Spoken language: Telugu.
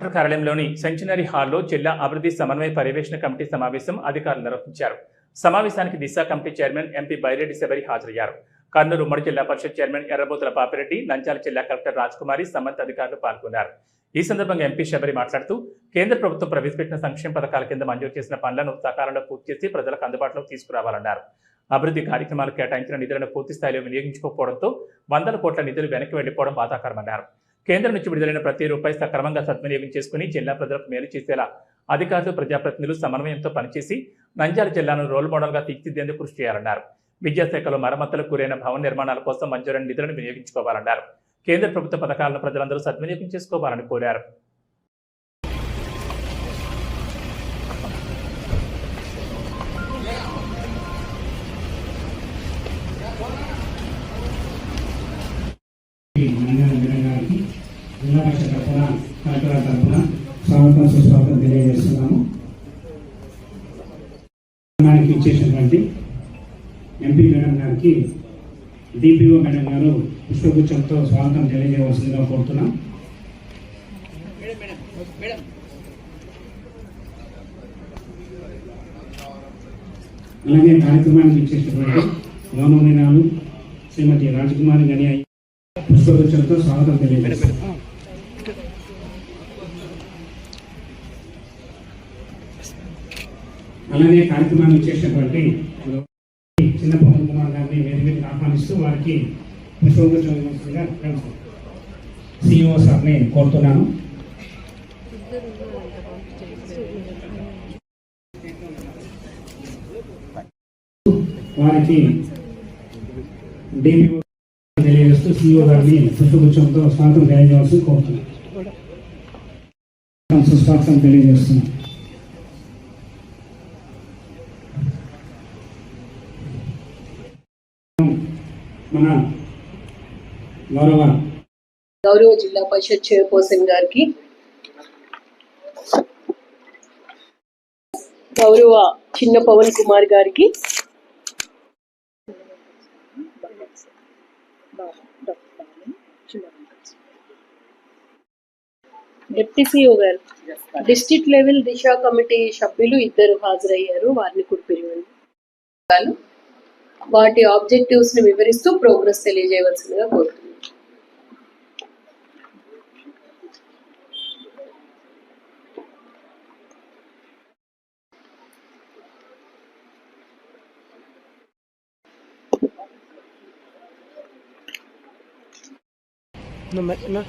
కలెక్టర్ కార్యాలయంలోని సెంచనరీ హాల్లో జిల్లా అభివృద్ధి సమన్వయ పర్యవేక్షణ కమిటీ సమావేశం అధికారులు నిర్వహించారు. సమావేశానికి Disha committee chairman MP Byreddy Sabari హాజరయ్యారు. కర్నూలు ఉమ్మడి జిల్లా పరిషత్ చైర్మన్ ఎర్రబోతుల పాపిరెడ్డి నంచాల జిల్లా కలెక్టర్ రాజ్కుమారి సంబంధిత అధికారులు పాల్గొన్నారు. ఈ సందర్భంగా ఎంపీ శబరి మాట్లాడుతూ కేంద్ర ప్రభుత్వం ప్రవేశపెట్టిన సంక్షేమ పథకాల కింద మంజూరు చేసిన పనులను సకాలంలో పూర్తి చేసి ప్రజలకు అందుబాటులోకి తీసుకురావాలన్నారు. అభివృద్ధి కార్యక్రమాలు కేటాయించిన నిధులను పూర్తి స్థాయిలో వినియోగించుకోకపోవడంతో వందల కోట్ల నిధులు వెనక్కి వెళ్ళిపోవడం బాధాకరమన్నారు. కేంద్రం నుంచి విడుదలైన ప్రతి రూపాయి సక్రమంగా సద్వినియోగం చేసుకుని జిల్లా ప్రజలకు మేలు చేసేలా అధికారులు ప్రజాప్రతినిధులు సమన్వయంతో పనిచేసి నంద్యాల జిల్లాను రోల్ మోడల్గా తీర్చిదిద్దేందుకు కృషి చేయాలన్నారు. విద్యాశాఖలో మరమ్మతులకు కూరైన భవన నిర్మాణాల కోసం మంజూరైన నిధులను వినియోగించుకోవాలన్నారు. కేంద్ర ప్రభుత్వ పథకాలను ప్రజలందరూ సద్వినియోగం చేసుకోవాలని కోరారు. మంగళ జిల్లా పరిషత్ తరఫున కలెక్టర్ తరఫున స్వాగతం సుస్వాగతం తెలియజేస్తున్నాము మనకి ఇచ్చేసినటువంటి ఎంపీ మేడం గారికి డిపిఓ మేడం గారు పుష్పగుచ్చంతో స్వాగతం తెలియజేయవలసిందిగా కోరుతున్నాం అలాగే కార్యక్రమానికి ఇచ్చేసినటువంటి గౌరవనీయురాలు శ్రీమతి రాజకుమారి గని పుష్పగుచ్చంతో స్వాగతం తెలియజేస్తాం అలాగే కార్యక్రమాన్ని చేసినటువంటి చిన్న పవన్ కుమార్ గారిని వేరు వేరు ఆహ్వానిస్తూ వారికి పుష్పగుచ్చంగా సిఇఓ సార్ని కోరుతున్నాను. వారికి డిపిఓ తెలియజేస్తూ సిఇఓ గారిని పుష్పగుచ్చంతో స్వాగతం తెలియజేయాల్సి కోరుతున్నాను. సుస్వాగతం తెలియజేస్తున్నాను. మన గౌరవ గౌరవ జిల్లా పరిషత్ చైర్పర్సన్ గారికి గౌరవ చిన్న పవన్ కుమార్ గారికి డిప్టీ సిఓ గారు డిస్ట్రిక్ట్ లెవెల్ దిశ కమిటీ సభ్యులు ఇద్దరు హాజరయ్యారు వారిని కూడా పిలవండి వాటి ఆబ్జెక్టివ్స్ని వివరిస్తూ ప్రోగ్రెస్ తెలియజేయవలసిందిగా కోరుతున్నాను. No, no.